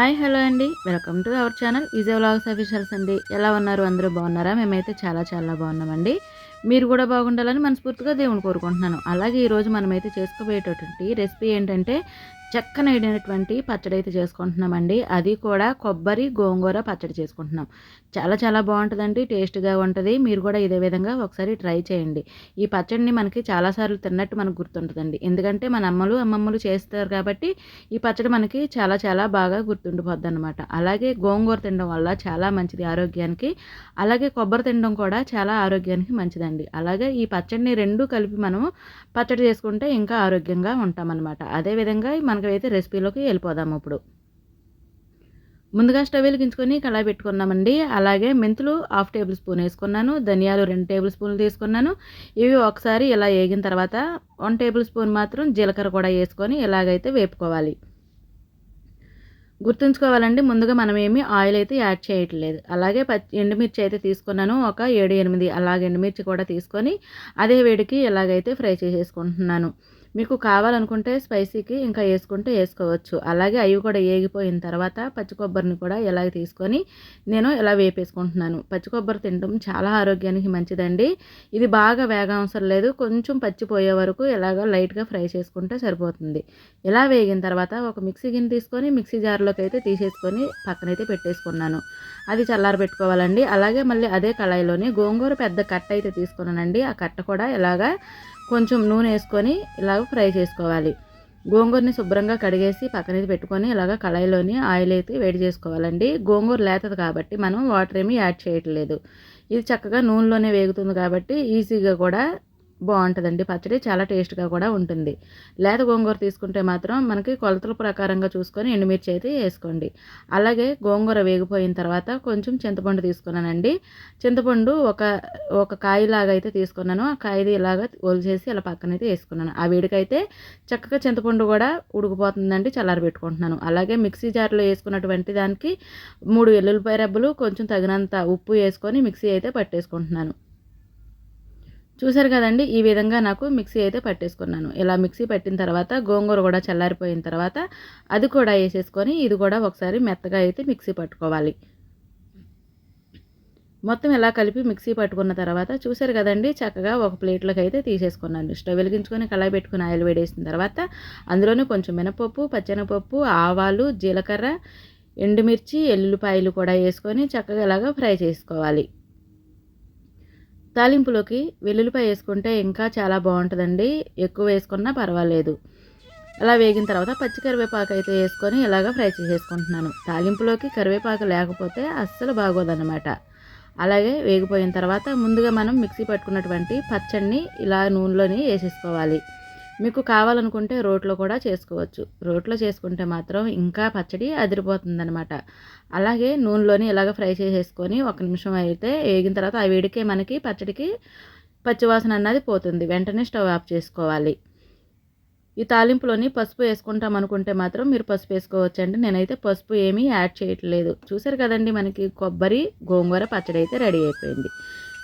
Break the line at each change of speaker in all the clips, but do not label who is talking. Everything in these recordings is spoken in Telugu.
హాయ్ హలో అండి. Welcome to our channel Vijay vlogs officials అండి. ఎలా ఉన్నారు? అందరూ బాగున్నారా? మేమైతే చాలా చాలా బాగున్నామండి. మీరు కూడా బాగుండాలని మనస్ఫూర్తిగా దేవుని కోరుకుంటున్నాను. అలాగే ఈరోజు మనమైతే చేసుకోబోయేటటువంటి రెసిపీ ఏంటంటే చక్కనైనటువంటి పచ్చడి అయితే చేసుకుంటున్నామండి. అది కూడా కొబ్బరి గోంగూర పచ్చడి చేసుకుంటున్నాం. చాలా చాలా బాగుంటుందండి. టేస్ట్గా ఉంటుంది. మీరు కూడా ఇదే విధంగా ఒకసారి ట్రై చేయండి. ఈ పచ్చడిని మనకి చాలాసార్లు తిన్నట్టు మనకు గుర్తుంటుందండి. ఎందుకంటే మన అమ్మలు అమ్మమ్మలు చేస్తారు కాబట్టి ఈ పచ్చడి మనకి చాలా చాలా బాగా గుర్తుండిపోద్ది అనమాట అలాగే గోంగూర తినడం వల్ల చాలా మంచిది ఆరోగ్యానికి. అలాగే కొబ్బరి తినడం కూడా చాలా ఆరోగ్యానికి మంచిదండి. అలాగే ఈ పచ్చడిని రెండు కలిపి మనము పచ్చడి చేసుకుంటే ఇంకా ఆరోగ్యంగా ఉంటామన్నమాట. అదేవిధంగా మనకైతే రెసిపీలోకి వెళ్ళిపోదాం ఇప్పుడు ముందుగా స్టవ్ వెలిగించుకొని కళాయి పెట్టుకున్నామండి. అలాగే మెంతులు హాఫ్ టేబుల్ స్పూన్ వేసుకున్నాను. ధనియాలు రెండు టేబుల్ స్పూన్లు తీసుకున్నాను. ఇవి ఒకసారి ఇలా వేగిన తర్వాత వన్ టేబుల్ స్పూన్ మాత్రం జీలకర్ర కూడా వేసుకొని ఇలాగైతే వేపుకోవాలి. గుర్తుంచుకోవాలండి ముందుగా మనం ఏమి ఆయిల్ అయితే యాడ్ చేయట్లేదు. అలాగే పచ్చి ఎండుమిర్చి అయితే తీసుకున్నాను. ఒక ఏడు ఎనిమిది అలాగే ఎండుమిర్చి కూడా తీసుకొని అదే వేడికి ఇలాగైతే ఫ్రై చేసేసుకుంటున్నాను. మీకు కావాలనుకుంటే స్పైసీకి ఇంకా వేసుకుంటే వేసుకోవచ్చు. అలాగే అవి కూడా ఏగిపోయిన తర్వాత పచ్చి కొబ్బరిని కూడా ఇలా తీసుకొని నేను ఇలా వేపేసుకుంటున్నాను. పచ్చి కొబ్బరి తినడం చాలా ఆరోగ్యానికి మంచిదండి. ఇది బాగా వేగం అవసరం లేదు. కొంచెం పచ్చిపోయే వరకు ఇలాగ లైట్గా ఫ్రై చేసుకుంటే సరిపోతుంది. ఇలా వేగిన తర్వాత ఒక మిక్సీ గిన్నె తీసుకొని మిక్సీ జార్లోకి అయితే తీసేసుకొని పక్కనైతే పెట్టేసుకున్నాను. అది చల్లారి పెట్టుకోవాలండి అలాగే మళ్ళీ అదే కళాయిలోని గోంగూర పెద్ద కట్ట అయితే తీసుకున్నానండి. ఆ కట్ట కూడా ఇలాగా కొంచెం నూనె వేసుకొని ఇలాగ ఫ్రై చేసుకోవాలి. గోంగూరని శుభ్రంగా కడిగేసి పక్కన పెట్టుకొని ఇలాగ కళాయిలోని ఆయిల్ అయితే వేడి చేసుకోవాలండి. గోంగూర లేతది కాబట్టి మనం వాటర్ ఏమీ యాడ్ చేయట్లేదు. ఇది చక్కగా నూనెలోనే వేగుతుంది కాబట్టి ఈజీగా కూడా బాగుంటుందండి. పచ్చడి చాలా టేస్ట్గా కూడా ఉంటుంది. లేత గోంగూర తీసుకుంటే మాత్రం మనకి కొలతల ప్రకారంగా చూసుకొని ఎండుమిర్చి అయితే వేసుకోండి. అలాగే గోంగూర వేగిపోయిన తర్వాత కొంచెం చింతపండు తీసుకున్నానండి. చింతపండు ఒక ఒక కాయలాగా అయితే తీసుకున్నాను. ఆ కాయది ఇలాగ ఒలిచేసి ఇలా పక్కనైతే వేసుకున్నాను. ఆ వేడికైతే చక్కగా చింతపండు కూడా ఉడికిపోతుందండి చల్లారి పెట్టుకుంటున్నాను. అలాగే మిక్సీ జార్లో వేసుకున్నటువంటి దానికి మూడు వెల్లుల్లిపాయ రెబ్బలు కొంచెం తగినంత ఉప్పు వేసుకొని మిక్సీ అయితే పట్టేసుకుంటున్నాను. చూసారు కదండి ఈ విధంగా నాకు మిక్సీ అయితే పట్టేసుకున్నాను. ఇలా మిక్సీ పట్టిన తర్వాత గోంగూర కూడా చల్లారిపోయిన తర్వాత అది కూడా వేసేసుకొని ఇది కూడా ఒకసారి మెత్తగా అయితే మిక్సీ పట్టుకోవాలి. మొత్తం ఇలా కలిపి మిక్సీ పట్టుకున్న తర్వాత చూసారు కదండి చక్కగా ఒక ప్లేట్లోకి అయితే తీసేసుకున్నాను. స్టవ్ వెలిగించుకొని కళాయి పెట్టుకుని ఆయిల్ వేడేసిన తర్వాత అందులోనే కొంచెం మినపప్పు పచ్చెనపప్పు ఆవాలు జీలకర్ర ఎండుమిర్చి ఎల్లుల్లిపాయలు కూడా వేసుకొని చక్కగా ఇలాగా ఫ్రై చేసుకోవాలి. తాలింపులోకి వెల్లుల్లిపాయ వేసుకుంటే ఇంకా చాలా బాగుంటుందండి. ఎక్కువ వేసుకున్నా పర్వాలేదు. అలా వేగిన తర్వాత పచ్చి కరివేపాకు అయితే వేసుకొని ఇలాగ ఫ్రై చేసేసుకుంటున్నాను. తాలింపులోకి కరివేపాకు లేకపోతే అస్సలు బాగోదన్నమాట. అలాగే వేగిపోయిన తర్వాత ముందుగా మనం మిక్సీ పట్టుకున్నటువంటి పచ్చడిని ఇలా నూనెలోని వేసేసుకోవాలి. మీకు కావాలనుకుంటే రోట్లో కూడా చేసుకోవచ్చు. రోట్లో చేసుకుంటే మాత్రం ఇంకా పచ్చడి అదిరిపోతుందనమాట అలాగే నూనెలోని ఇలాగ ఫ్రై చేసేసుకొని ఒక నిమిషం అయితే వేగిన తర్వాత ఆ వేడికే మనకి పచ్చడికి పచ్చివాసన అన్నది పోతుంది. వెంటనే స్టవ్ ఆఫ్ చేసుకోవాలి. ఈ తాలింపులోని పసుపు వేసుకుంటాం అనుకుంటే మాత్రం మీరు పసుపు వేసుకోవచ్చండి. నేనైతే పసుపు ఏమీ యాడ్ చేయట్లేదు. చూసారు కదండి మనకి కొబ్బరి గోంగూర పచ్చడి అయితే రెడీ అయిపోయింది.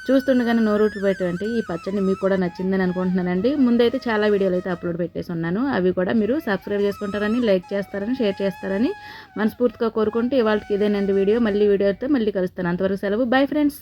చూస్తుండగానే నోరూటిపోయేటువంటి ఈ పచ్చడి మీకు కూడా నచ్చిందని అనుకుంటున్నానండి. ముందైతే చాలా వీడియోలు అయితే అప్లోడ్ పెట్టేసి ఉన్నాను. అవి కూడా మీరు సబ్స్క్రైబ్ చేసుకుంటారని లైక్ చేస్తారని షేర్ చేస్తారని మనస్ఫూర్తిగా కోరుకుంటూ ఇవాళకి ఇదేనండి వీడియో. మళ్ళీ వీడియో అయితే మళ్ళీ కలుస్తాను. అంతవరకు సెలవు. Bye friends.